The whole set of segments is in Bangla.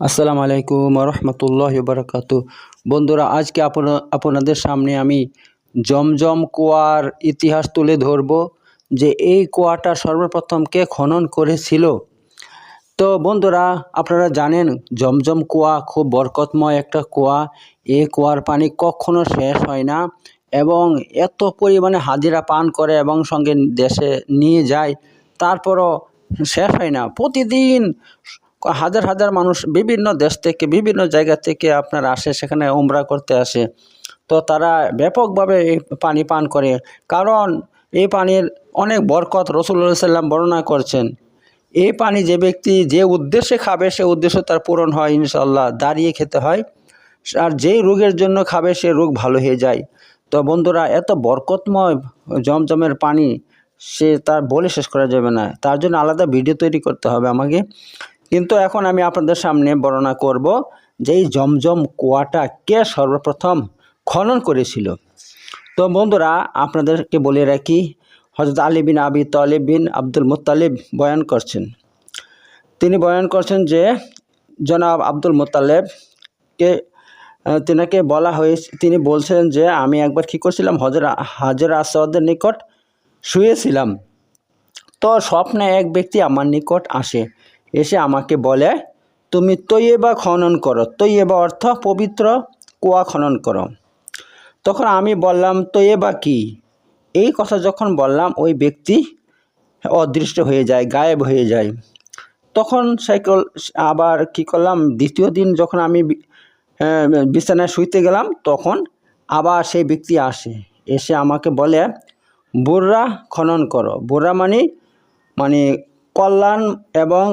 আসসালামু আলাইকুম রহমতুল্লাহ বারকাত বন্ধুরা, আজকে আপনা আপনাদের সামনে আমি জমজম কুয়ার ইতিহাস তুলে ধরব যে এই কুয়াটা সর্বপ্রথম কে খনন করেছিল। তো বন্ধুরা, আপনারা জানেন জমজম কুয়া খুব বরকতময় একটা কুয়া। এই কুয়ার পানি কখনো শেষ হয় না এবং এত পরিমাণে হাজিরা পান করে এবং সঙ্গে দেশে নিয়ে যায়, তারপরও শেষ হয় না। প্রতিদিন হাজার হাজার মানুষ বিভিন্ন দেশ থেকে, বিভিন্ন জায়গা থেকে আপনার আসে, সেখানে উমরা করতে আসে। তো তারা ব্যাপকভাবে এই পানি পান করে। কারণ এই পানির অনেক বরকত রসুল্লাহ সাল্লাম বর্ণনা করছেন। এই পানি যে ব্যক্তি যে উদ্দেশ্যে খাবে, সে উদ্দেশ্য তার পূরণ হয় ইনশাল্লাহ দাঁড়িয়ে খেতে হয়। আর যেই রোগের জন্য খাবে, সে রোগ ভালো হয়ে যায়। তো বন্ধুরা, এত বরকতময় জমজমের পানি, সে তার বলে শেষ করা যাবে না। তার জন্য আলাদা ভিডিও তৈরি করতে হবে আমাকে। কিন্তু এখন আমি আপনাদের সামনে বর্ণনা করব যে এই জমজম কুয়াটা কে সর্বপ্রথম খনন করেছিল। তো বন্ধুরা, আপনাদেরকে বলে রাখি হজরত আলী বিন আবি তালিব বিন আব্দুল মুতালিব বয়ান করছেন। তিনি বয়ান করছেন যে, জনাব আব্দুল মোতালেবকে তিনাকে বলা হয়েছে, তিনি বলছেন যে, আমি একবার কী করছিলাম হজর হাজর আসাদের নিকট শুয়েছিলাম। তো স্বপ্নে এক ব্যক্তি আমার নিকট আসে। এসে আমাকে বলে, তুমি তৈয়বা খনন করো। তৈয়বা অর্থ পবিত্র কুয়া খনন করো। তখন আমি বললাম, তৈয়বা কি? এই কথা যখন বললাম, ওই ব্যক্তি অদৃষ্ট হয়ে যায়, গায়েব হয়ে যায়। তখন সাইকেল আবার কি করলাম, দ্বিতীয় দিন যখন আমি বিছানায় শুইতে গেলাম, তখন আবার সেই ব্যক্তি আসে। এসে আমাকে বলে, বুর্রা খনন করো। বুর্রা মানে মানে কল্যাণ এবং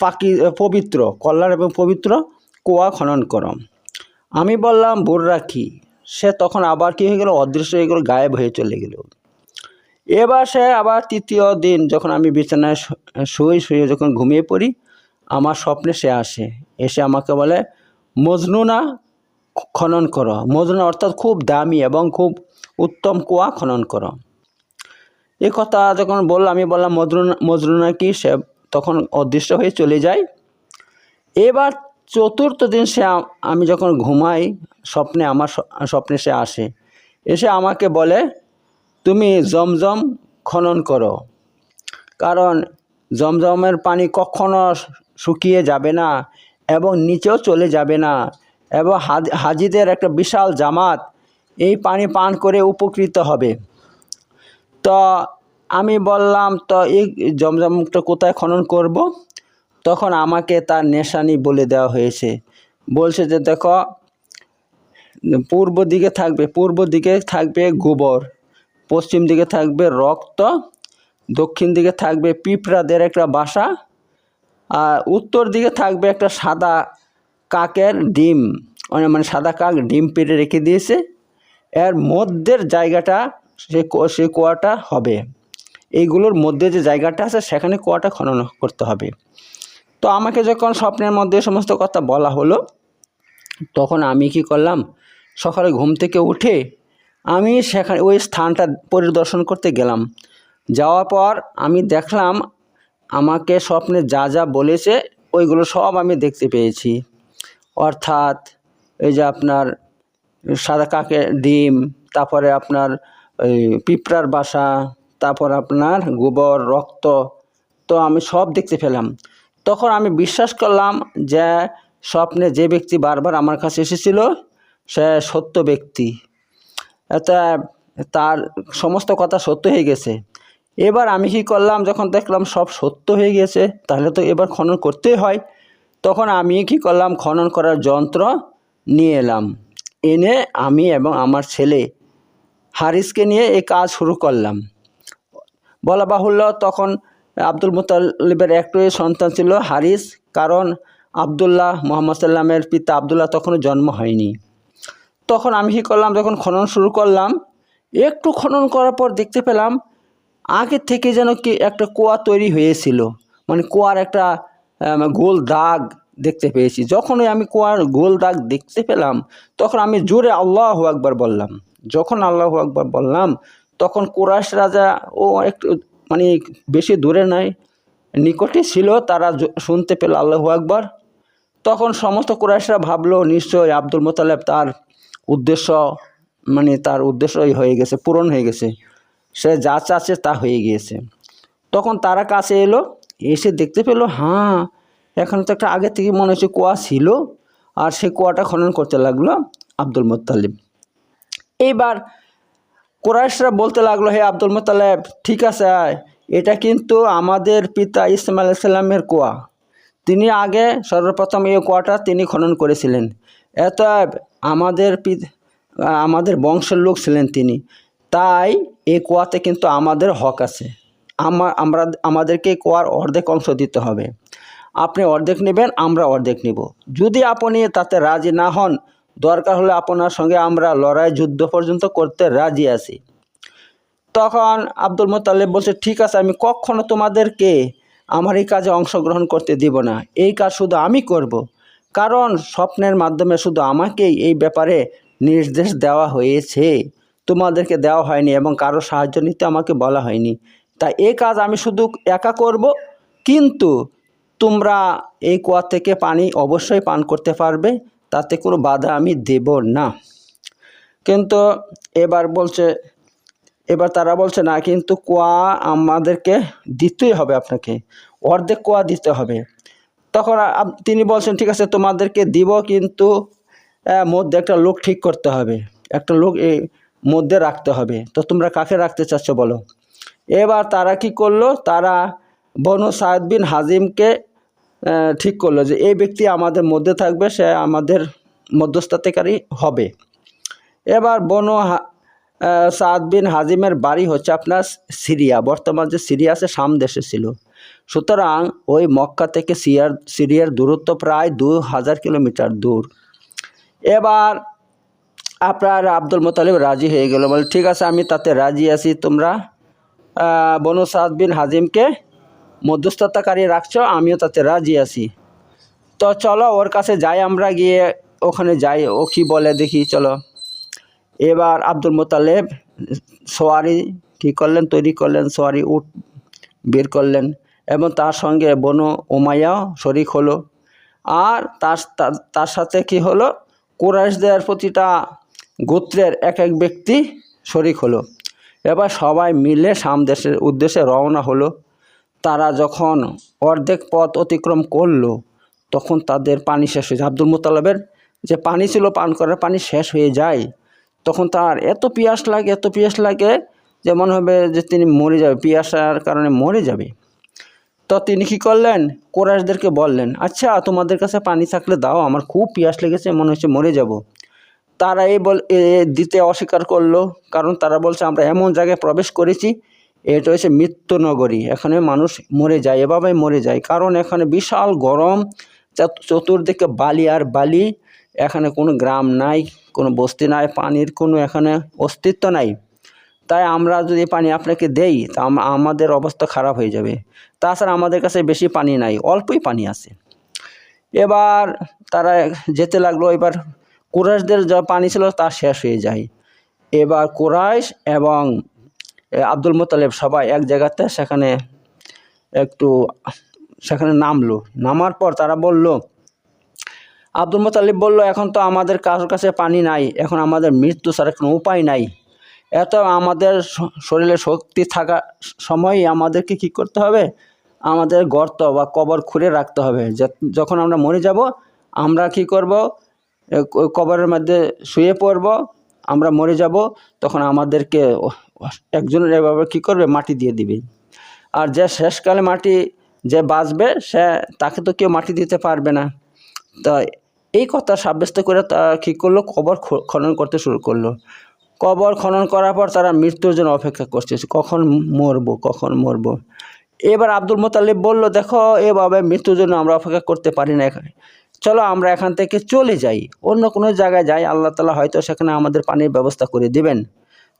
পাকি পবিত্র কল্যাণ এবং পবিত্র কুয়া খনন করো আমি বললাম বুর্রা কি? সে তখন আবার কি হয়ে গেল? অদৃশ্য হয়ে গেল, গায়েব হয়ে চলে গেল। এবার সে আবার তৃতীয় দিন যখন আমি বিছানায় শুয়ে শুয়ে যখন ঘুমিয়ে পড়ি, আমার স্বপ্নে সে আসে। এসে আমাকে বলে মজনুনা খনন করো। মজনুনা অর্থাৎ খুব দামি এবং খুব উত্তম কুয়া খনন করো। এই কথা যখন বললাম আমি বললাম মজরুনা মজরুনা কি? সে তখন অদৃশ্য হয়ে চলে যায়। এবার চতুর্থ দিন সে আমি যখন ঘুমাই, স্বপ্নে আমার স্বপ্নে সে আসে। এসে আমাকে বলে, তুমি জমজম খনন করো। কারণ জমজমের পানি কখনো শুকিয়ে যাবে না এবং নিচেও চলে যাবে না এবং হাজিদের একটা বিশাল জামাত এই পানি পান করে উপকৃত হবে। তো আমি বললাম, তো এই জমজমটা কোথায় খনন করব। তখন আমাকে তার নেশানি বলে দেওয়া হয়েছে। বলছে যে, দেখো, পূর্ব দিকে থাকবে, পূর্ব দিকে থাকবে গোবর, পশ্চিম দিকে থাকবে রক্ত, দক্ষিণ দিকে থাকবে পিঁপড়াদের একটা বাসা, আর উত্তর দিকে থাকবে একটা সাদা কাকের ডিম। মানে মানে সাদা কাক ডিম পেড়ে রেখে দিয়েছে। এর মধ্যের জায়গাটা, সে সে কুয়াটা হবে। এইগুলোর মধ্যে যে জায়গাটা আছে সেখানে কুয়াটা খনন করতে হবে। তো আমাকে যখন স্বপ্নের মধ্যে সমস্ত কথা বলা হলো, তখন আমি কি করলাম? সকালে ঘুম থেকে উঠে আমি সেখানে ওই স্থানটা পরিদর্শন করতে গেলাম। যাওয়ার পর আমি দেখলাম আমাকে স্বপ্নে যা যা বলেছে ওইগুলো সব আমি দেখতে পেয়েছি। অর্থাৎ এই যে আপনার সাদা কাকের ডিম, তারপরে আপনার ওই পিঁপড়ার বাসা তারপর আপনার গোবর, রক্ত, তো আমি সব দেখতে পেলাম। তখন আমি বিশ্বাস করলাম যে স্বপ্নে যে ব্যক্তি বারবার আমার কাছে এসেছিল, সে সত্য ব্যক্তি। এটা তার সমস্ত কথা সত্য হয়ে গেছে। এবার আমি কি করলাম, যখন দেখলাম সব সত্য হয়ে গেছে, তাহলে তো এবার খনন করতেই হয়। তখন আমি কি করলাম, খনন করার যন্ত্র নিয়ে এলাম। এনে আমি এবং আমার ছেলে হারিসকে নিয়ে এই কাজ শুরু করলাম। বলা বাহুল্য, তখন আব্দুল মুতালিবের একটাই সন্তান ছিল হারিস, কারণ আবদুল্লাহ মোহাম্মদ সাল্লামের পিতা আবদুল্লাহ তখনও জন্ম হয়নি। তখন আমি কী করলাম, যখন খনন শুরু করলাম, একটু খনন করার পর দেখতে পেলাম আগের থেকে যেন কি একটা কুয়া তৈরি হয়েছিল। মানে কুয়ার একটা গোল দাগ দেখতে পেয়েছি। যখনই আমি কুয়ার গোল দাগ দেখতে পেলাম, তখন আমি জোরে আল্লাহ আকবার বললাম। যখন আল্লাহ আকবার বললাম তখন কুরাশ রাজা ও একটু মানে বেশি দূরে নাই, নিকটে ছিল, তারা শুনতে পেল আল্লাহু আকবর। তখন সমস্ত কুরাইশরা ভাবলো, নিশ্চয়ই আব্দুল মোতালেব তার উদ্দেশ্য মানে তার উদ্দেশ্যই হয়ে গেছে, পূরণ হয়ে গেছে। সে যা চাচ্ছে তা হয়ে গিয়েছে। তখন তারা কাছে এলো, এসে দেখতে পেল হ্যাঁ এখন তো একটা আগে থেকে মনে হচ্ছে কুয়া ছিল, আর সে কুয়াটা খনন করতে লাগল আব্দুল মোত্তালিব এইবার কোরাইশরা বলতে লাগল, হে আব্দুল মোতালেব ঠিক আছে এটা কিন্তু আমাদের পিতা ইসলাম আলাইসাল্লামের কুয়া। তিনি আগে সর্বপ্রথম এই কুয়াটা তিনি খনন করেছিলেন। এত আমাদের আমাদের বংশের লোক ছিলেন তিনি। তাই এই কুয়াতে কিন্তু আমাদের হক আছে। আমা- আমরা, আমাদেরকে কুয়ার অর্ধেক অংশ দিতে হবে। আপনি অর্ধেক নেবেন, আমরা অর্ধেক নিব। যদি আপনি তাতে রাজি না হন দরকার হলে আপনার সঙ্গে আমরা লড়াই যুদ্ধ পর্যন্ত করতে রাজি আছি। তখন আব্দুল মোতালেব বলছে, ঠিক আছে, আমি কখনো তোমাদেরকে আমার এই কাজে অংশগ্রহণ করতে দিব না। এই কাজ শুধু আমি করব। কারণ স্বপ্নের মাধ্যমে শুধু আমাকেই এই ব্যাপারে নির্দেশ দেওয়া হয়েছে। তোমাদেরকে দেওয়া হয়নি এবং কারও সাহায্য নিতে আমাকে বলা হয়নি। তাই এই কাজ আমি শুধু একা করব। কিন্তু তোমরা এই কুয়া থেকে পানি অবশ্যই পান করতে পারবে। তাতে কোনো বাধা আমি দেব না। কিন্তু এবার বলছে, এবার তারা বলছে, না, কিন্তু কোয়া আমাদেরকে দিতেই হবে আপনাকে। অর্ধেক কোয়া দিতে হবে। তখন তিনি বলছেন, ঠিক আছে, তোমাদেরকে দিব, কিন্তু মধ্যে একটা লোক ঠিক করতে হবে। একটা লোক এই মধ্যে রাখতে হবে। তো তোমরা কাকে রাখতে চাচ্ছ বলো? এবার তারা কি করল? তারা বনু সাদ বিন হাজিমকে ঠিক করল যে এই ব্যক্তি আমাদের মধ্যে থাকবে, সে আমাদের মধ্যস্থতাকারী হবে। এবার বনু সাদ বিন হাজিমের বাড়ি হচ্ছে আপনার সিরিয়া। বর্তমান যে সিরিয়া আছে সাম দেশে ছিল। সুতরাং ওই মক্কা থেকে সিরিয়ার সিরিয়ার দূরত্ব প্রায় দু হাজার কিলোমিটার দূর। এবার আপনার আব্দুল মোতালিব রাজি হয়ে গেল। বলে, ঠিক আছে, আমি তাতে রাজি আছি, তোমরা বনু সাদ বিন হাজিমকে মধ্যস্থতাকারী রাখছো, আমিও তাতে রাজি আছি। তো চলো ওর কাছে যাই আমরা, গিয়ে ওখানে যাই, ও কি বলে দেখি, চলো। এবার আব্দুল মোতালেব সোয়ারি কী করলেন, তৈরি করলেন, সোয়ারি উট বের করলেন এবং তার সঙ্গে বনু ওমাইয়াও শরিক হলো। আর তার- তার সাথে কি হলো? কুরাইশদের প্রতিটা গোত্রের এক এক ব্যক্তি শরিক হলো। এবার সবাই মিলে সামদেশের উদ্দেশ্যে রওনা হলো। তারা যখন অর্ধেক পথ অতিক্রম করল, তখন তাদের পানি শেষ হয়ে যায়। আব্দুল মোতালেবের যে পানি ছিল পান করার পানি শেষ হয়ে যায়, তখন তার এত পিয়াস লাগে, এত পিয়াস লাগে যে মনে হবে যে তিনি মরে যাবে, পিয়াসার কারণে মরে যাবে। তো তিনি কী করলেন? কোরাইশদেরকে বললেন আচ্ছা তোমাদের কাছে পানি থাকলে দাও, আমার খুব পিয়াস লেগেছে, মনে হচ্ছে মরে যাব। তারা এই বল দিতে অস্বীকার করল, কারণ তারা বলছে, আমরা এমন জায়গায় প্রবেশ করেছি এটা হচ্ছে মৃত্যুনগরী। এখানে মানুষ মরে যায়, এভাবেই মরে যায়। কারণ এখানে বিশাল গরম, চাত- চতুর্দিকে বালি আর বালি। এখানে কোনো গ্রাম নাই, কোনো বস্তি নাই, পানির কোনো এখানে অস্তিত্ব নাই। তাই আমরা যদি পানি আপনাকে দেই, তা আমাদের অবস্থা খারাপ হয়ে যাবে। তাছাড়া আমাদের কাছে বেশি পানি নাই, অল্পই পানি আছে। এবার তারা যেতে লাগল, এবার কুরাইশদের যা পানি ছিল তা শেষ হয়ে যায়। এবার কুরাইশ এবং আব্দুল মোতালেব সবাই এক জায়গাতে সেখানে একটু সেখানে নামলো। নামার পর তারা বলল, আব্দুল মোতালিব বলল, এখন তো আমাদের কারোর কাছে পানি নাই, এখন আমাদের মৃত্যু ছাড়া কোনো উপায় নাই। এত আমাদের শরীরে শক্তি থাকা সময়ই আমাদেরকে কি করতে হবে? আমাদের গর্ত বা কবর খুঁড়ে রাখতে হবে। যখন আমরা মরে যাব, আমরা কি করব? কবরের মধ্যে শুয়ে পড়ব আমরা মরে যাব, তখন আমাদেরকে একজনের এভাবে কী করবে? মাটি দিয়ে দিবে। আর যে শেষকালে মাটি যে বাঁচবে, সে তাকে তো কেউ মাটি দিতে পারবে না। তা এই কথা সাব্যস্ত করে তারা কী করল? কবর খনন করতে শুরু করল। কবর খনন করার পর তারা মৃত্যুর জন্য অপেক্ষা করছে। কখন মরবো কখন মরবো? এবার আব্দুল মোতালিব বলল, দেখো, এভাবে মৃত্যুর জন্য আমরা অপেক্ষা করতে পারি না চলো আমরা এখান থেকে চলে যাই। অন্য কোনো জায়গায় যাই, আল্লাহ তালা হয়তো সেখানে আমাদের পানির ব্যবস্থা করে দিবেন।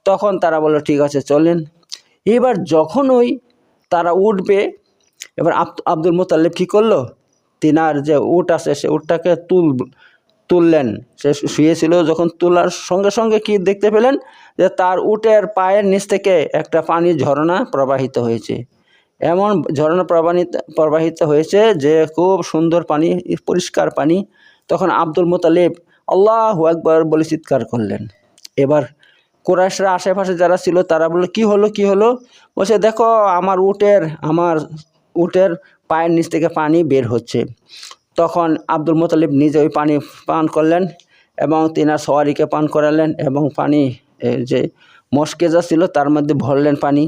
তখন তারা বলল, ঠিক আছে, চলেন। এবার যখন ওই তারা উঠবে, এবার আব- আব্দুল মোতাল্লিব কী করল? তিনার যে উট আছে, সে উটটাকে তুল, তুললেন। সে শুয়েছিল যখন তোলার সঙ্গে সঙ্গে কি দেখতে পেলেন? যে তার উটের পায়ের নিচ থেকে একটা পানির ঝরনা প্রবাহিত হয়েছে। এমন ঝর্ণা প্রবাহিত প্রবাহিত হয়েছে যে খুব সুন্দর পানি, পরিষ্কার পানি। তখন আব্দুল মোতালিব আল্লাহ একবার বলে চিৎকার করলেন। এবার কোরাইশরা আশেপাশে যারা ছিল, তারা বলল, কি হলো কি হলো? বলছে, দেখো, আমার উটের আমার উটের পায়ের নিচ থেকে পানি বের হচ্ছে। তখন আব্দুল মোতালিব নিজে ওই পানি পান করলেন এবং তিনার সওয়ারিকে পান করালেন এবং পানি যে মস্কেজা ছিল, তার মধ্যে ভরলেন পানি।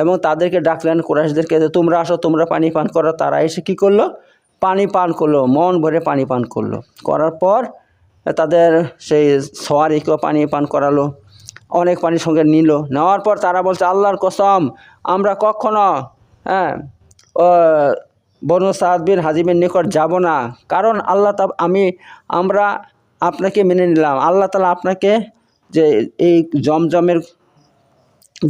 এবং তাদেরকে ডাকলেন কোরাইশদেরকে যে, তোমরা আসো, তোমরা পানি পান করো। তারা এসে কী করল? পানি পান করল, মন ভরে পানি পান করল। করার পর তাদের সেই সওয়ারিকেও পানি পান করালো, অনেক পানির সঙ্গে নিল। নেওয়ার পর তারা বলছে, আল্লাহর কসম, আমরা কখনো হ্যাঁ বনু সাদ হাজিমের নিকট যাব না। কারণ আল্লাহ তা, আমি, আমরা আপনাকে মেনে নিলাম। আল্লাহ তালা আপনাকে যে, এই জমজমের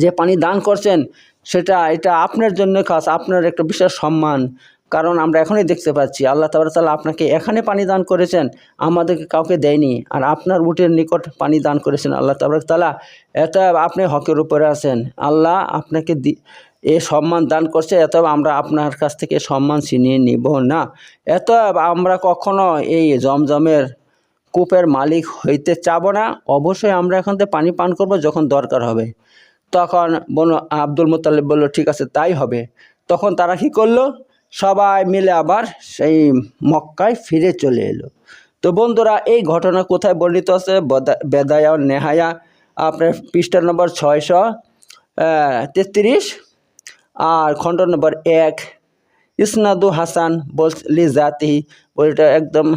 যে পানি দান করছেন সেটা, এটা আপনার জন্য খাস, আপনার একটা বিশেষ সম্মান। কারণ আমরা এখনই দেখতে পাচ্ছি, আল্লাহ তালা আপনাকে এখানে পানি দান করেছেন, আমাদেরকে কাউকে দেয়নি। আর আপনার উটের নিকট পানি দান করেছেন আল্লাহ তালা এত আপনি হকের উপরে আছেন। আল্লাহ আপনাকে এ সম্মান দান করছে, এত আমরা আপনার কাছ থেকে সম্মান ছিনিয়ে নিব না। এত আমরা কখনো এই জমজমের কূপের মালিক হইতে চাবো না। অবশ্যই আমরা এখান থেকে পানি পান করব যখন দরকার হবে। তখন বনু আব্দুল মোতালেব বলল, ঠিক আছে, তাই হবে। তখন তারা কি করল? সবাই মিলে আবার সেই মক্কায় ফিরে চলে এলো। তো বন্ধুরা, এই ঘটনা কোথায় বর্ণিত আছে? বদা- বেদায়া নেহায়া, আপনার পৃষ্ঠা নম্বর ছয়শো তেত্রিশ, আর খণ্ড নম্বর এক, ইসনাদু হাসান বলি জাতি বইটা একদম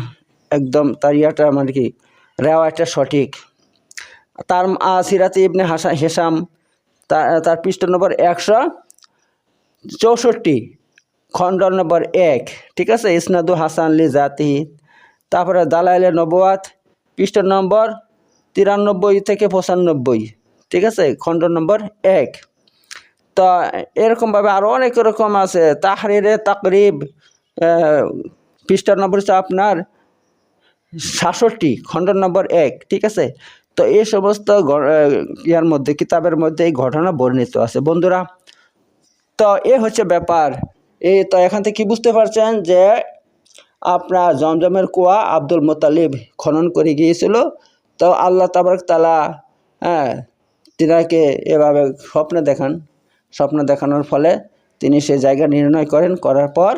একদম তার ইয়াটা মানে কি রেওয়াটা সঠিক। তার সিরাতে ইবনে হাসা, হেসাম তার পৃষ্ঠ নম্বর একশো চৌষট্টি খণ্ড নম্বর এক, ঠিক আছে? ইসনাদু হাসান লি জাতি। তারপরে দালাইলে নবাত পৃষ্ঠ নম্বর তিরানব্বই থেকে পঁচানব্বই, ঠিক আছে? খণ্ড নম্বর এক। তো, এরকমভাবে আরও অনেক রকম আছে। তাহরিরে তাকরিব পৃষ্ঠা নম্বর হচ্ছে আপনার সাতষট্টি খণ্ড নম্বর এক, ঠিক আছে? তো এই সমস্ত ইয়ার মধ্যে, কিতাবের মধ্যে এই ঘটনা বর্ণিত আছে। বন্ধুরা, তো এ হচ্ছে ব্যাপার। এই তো এখান থেকে কি বুঝতে পারছেন যে আপনার জমজমের কুয়া আব্দুল মোতালিব খনন করে গিয়েছিল। তো আল্লাহ তাবারক তালা হ্যাঁ তিনাকে এভাবে স্বপ্ন দেখান। স্বপ্ন দেখানোর ফলে তিনি সে জায়গা নির্ণয় করেন, করার পর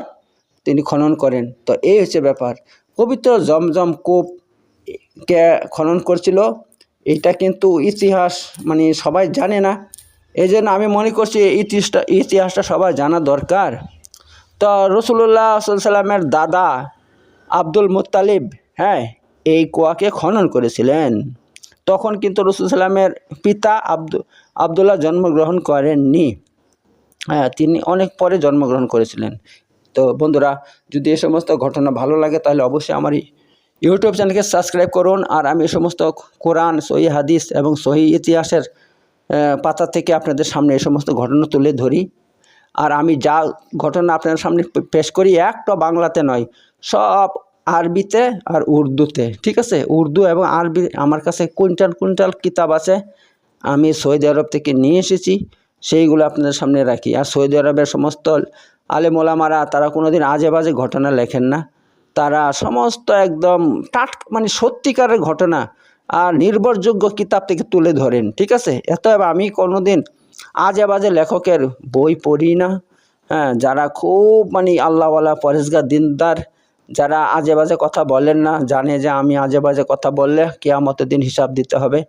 তিনি খনন করেন। তো এই হচ্ছে ব্যাপার। পবিত্র জমজম কূপকে খনন করছিল এটা কিন্তু ইতিহাস মানে সবাই জানে না। এই জন্য আমি মনে করছি ইতিহাসটা ইতিহাসটা সবাই জানা দরকার। তো রসুল্লাহ সাল্লামের দাদা আব্দুল মুতালিব হ্যাঁ এই কুয়াকে খনন করেছিলেন। তখন কিন্তু রসুল সাল্লামের পিতা আব্দু, আবদুল্লাহ জন্মগ্রহণ করেননি। হ্যাঁ তিনি অনেক পরে জন্মগ্রহণ করেছিলেন। তো বন্ধুরা, যদি এ সমস্ত ঘটনা ভালো লাগে, তাহলে অবশ্যই আমার ইউটিউব চ্যানেলকে সাবস্ক্রাইব করুন আর আমি এই সমস্ত কোরআন, সহি হাদিস এবং সহি ইতিহাসের পাতা থেকে আপনাদের সামনে এই সমস্ত ঘটনা তুলে ধরি। আর আমি যা ঘটনা আপনাদের সামনে পেশ করি একটা বাংলাতে নয়, সব আরবিতে আর উর্দুতে, ঠিক আছে? উর্দু এবং আরবি আমার কাছে কুইন্টাল কুইন্টাল কিতাব আছে। আমি সৌদি আরব থেকে নিয়ে এসেছি, সেইগুলো আপনাদের সামনে রাখি। আর সৌদি আরবের সমস্ত আলেম ওলামারা তারা কোনোদিন আজে বাজে ঘটনা লেখেন না। তারা সমস্ত একদম টাট মানে সত্যিকারের ঘটনা আর নির্ভরযোগ্য কিতাব থেকে তুলে ধরেন, ঠিক আছে? এত আমি কোনোদিন আজে বাজে লেখকের বই পড়ি না। হ্যাঁ যারা খুব মানে আল্লাহওয়ালা পরেশগার দিনদার, যারা আজে বাজে কথা বলেন না, জানে যে আমি আজে বাজে কথা বললে কেয়ামতের দিন হিসাব দিতে হবে।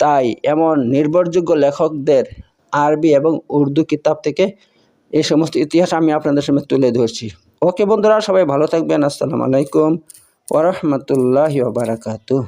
তাই এমন নির্ভরযোগ্য লেখকদের আরবি এবং উর্দু কিতাব থেকে এই সমস্ত ইতিহাস আমি আপনাদের সামনে তুলে ধরছি। ওকে বন্ধুরা সবাই ভালো থাকবেন। আসসালামু আলাইকুম। ওরহমতুল্লাহ বারাকাতুহ।